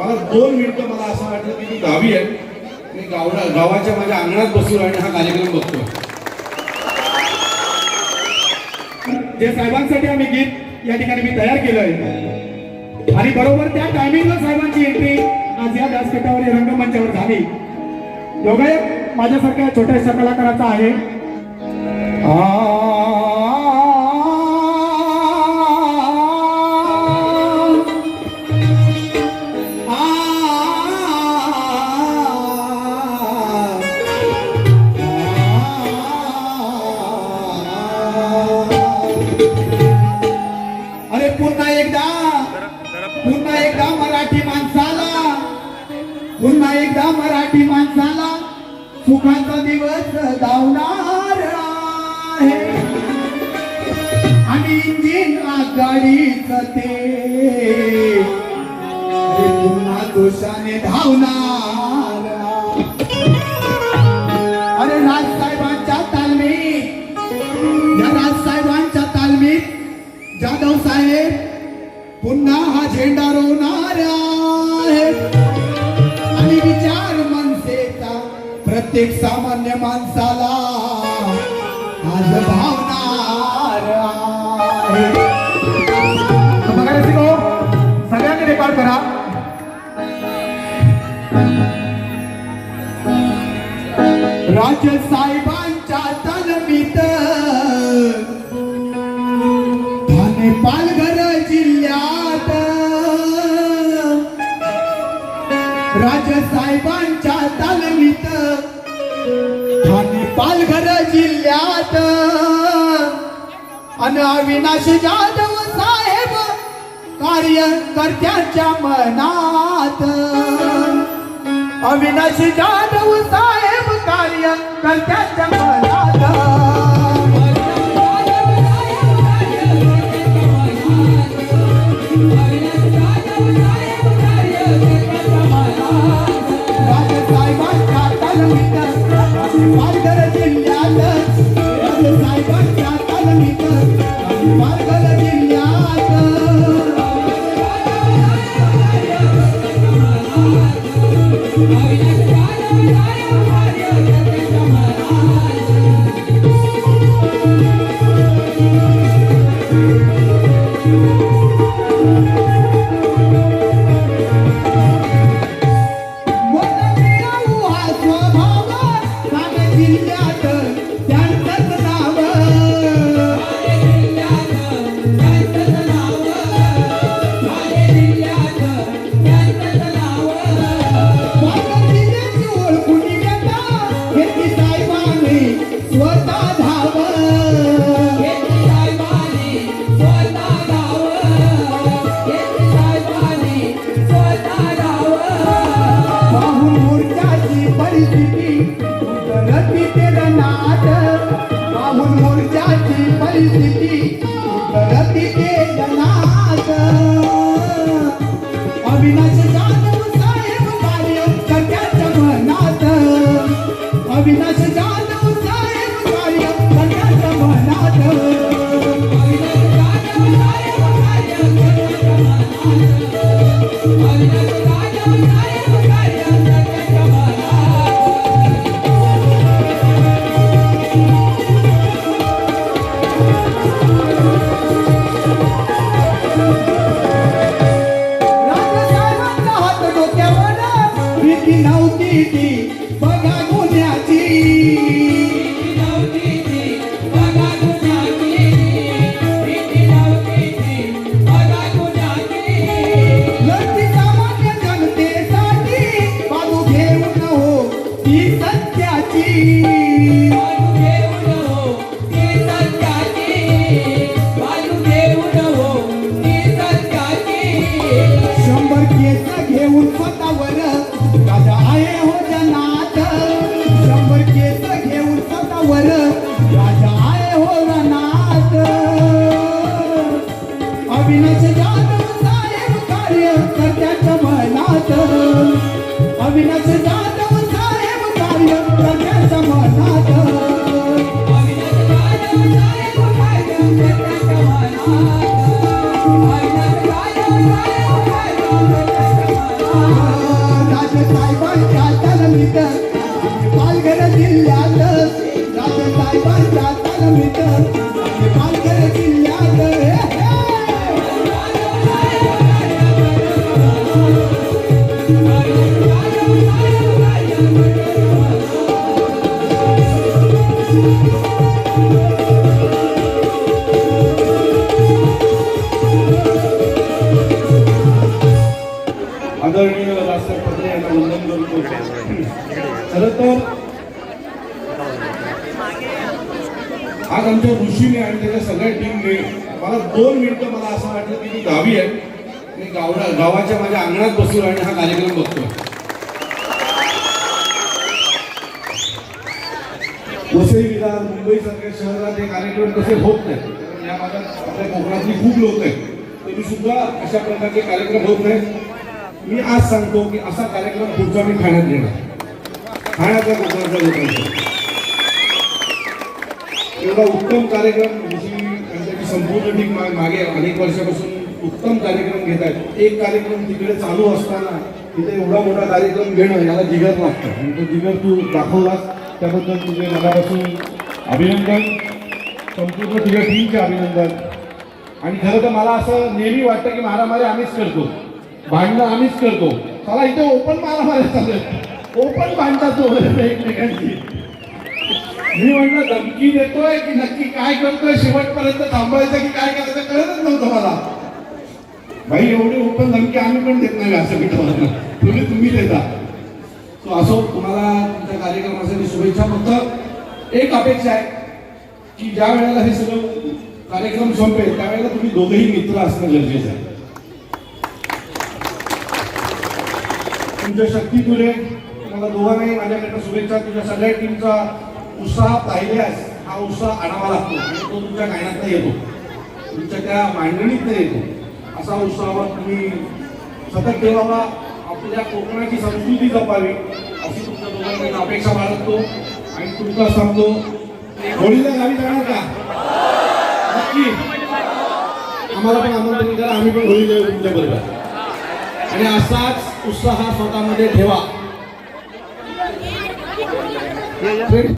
मला दोन मिनिटं मला असं वाटलं की मी गावी आहे. मी गावडा गावाच्या माझ्या अंगणात बसून आणि हा कार्यक्रम बघतो. जे साहेबांसाठी आम्ही गीत या ठिकाणी मी तयार केलं आहे. आणि बरोबर त्या टायमिंगला साहेबांची एंट्री आज या व्यासपीठावर रंगमंचावर झाली. योगायोग माझ्यासारख्या छोट्याशा कलाकाराचा आहे. मराठी माणसाला सुखाचा दिवस धावणार आहे. आणि इंजिन आघाडीच ते. पुन्हा दोषाने धावणार. अरे राजसाहेबांच्या तालमीत या राजसाहेबांच्या तालमीत जाधव साहेब पुन्हा हा झेंडा रोवणार प्रत्येक सामान्य माणसाला आज भावणार सगळ्यांनी रेकॉर्ड करा. राजे साहेबांच्या तालमीत ठाणे पालघर जिल्ह्यात राजसाहेबांच्या तालमीत ठाणे पालघर जिल्ह्यात. अन अविनाश जाधव साहेब कार्यकर्त्यांच्या मनात. अविनाश जाधव साहेब कार्यकर्त्यांच्या मनात. मोर्चाची परिस्थिती उतरती अविनाश जाधव साहेब कार्य कर्त्याच्या मनात अविनाश भीती बघा गुन्ह्याची. लढती सामान्य जनतेसाठी बाजू घेऊन हो ती सत्याची. शंभर केस घेऊन स्वतःवर राजा आहे हो जनात. शंभर केस घेऊन स्वतःवर. राजा आहे हो रनात अविनाश जाधव साहेब कार्य कर्त्याच्या मनात. अविनाश जाधव साहेब कार्य मनात. Thank you. राजा साहेबांच्या तलमीत पालघर जिल्ह्यात राजा साहेबांच्या तलमीत पालघर जिल्ह्यात आदरणीय यांना वंदन करतो खरं तर आज आमच्या ऋषीने आणि त्याच्या सगळ्या टीमने मला दोन मिनिटं मला असं वाटलं की मी गावी आहे. मी गावडा गावाच्या माझ्या अंगणात बसून आणि हा कार्यक्रम बघतोय. वसई विधान मुंबई सारख्या शहरात हे कार्यक्रम तसे होत नाही या भागात आपल्या कोकणातली खूप लोक आहेत. तरी सुद्धा अशा प्रकारचे कार्यक्रम होत नाहीत. मी आज सांगतो की असा कार्यक्रम पुढचा मी ठाण्यात घेणार. ठाण्याचा कोकणातल्या लोकांचा. एवढा उत्तम कार्यक्रम ऋषी संपूर्ण टीम मागे अनेक वर्षापासून उत्तम कार्यक्रम घेत आहेत. एक कार्यक्रम तिकडे चालू असताना तिथे एवढा मोठा कार्यक्रम घेणं याला जिगर लागतं. आणि तो जिगर तू दाखवलास त्याबद्दल तुझे मनापासून अभिनंदन. संपूर्ण तुझ्या टीमचे अभिनंदन. आणि खरं तर मला असं नेहमी वाटतं की मारामारी आम्हीच करतो. भांडणं आम्हीच करतो. चला इथे ओपन मारामारी चालू ओपन भांडतात दोघं एकमेकांची. मी म्हटलं धमकी देतोय की नक्की काय करतोय? शेवटपर्यंत थांबायचं की काय करायचं कळतच नव्हतं मला. भाई एवढी ओपन धमकी आम्ही पण देत नाही असं तुम्हाला तुम्ही तुम्ही देता. तो असो तुम्हाला तुमच्या कार्यक्रमासाठी शुभेच्छा फक्त एक अपेक्षा आहे की ज्या वेळेला हे सगळं कार्यक्रम संपेल त्यावेळेला तुम्ही दोघेही मित्र असणं गरजेचं आहे. तुमच्या शक्ती तुरे तुम्हाला दोघांनाही माझ्याकडनं शुभेच्छा तुझ्या सगळ्या टीमचा उत्साह पाहिल्यास हा उत्साह आणावा लागतो. आणि तो तुमच्या गाण्यात येतो. तुमच्या त्या मांडणीत येतो. असा उत्साह तुम्ही सतत ठेवावा. आपल्या कोकणाची संस्कृती जपावी अशी तुमच्या दोघांकडून अपेक्षा बाळगतो. आणि तुमचा सांगतो होळीला गावी जाणार का? नक्की. आम्हाला पण आमंत्रण करा आम्ही पण होळी जाऊ तुमच्या बरोबर. आणि असाच उत्साह स्वतःमध्ये ठेवा.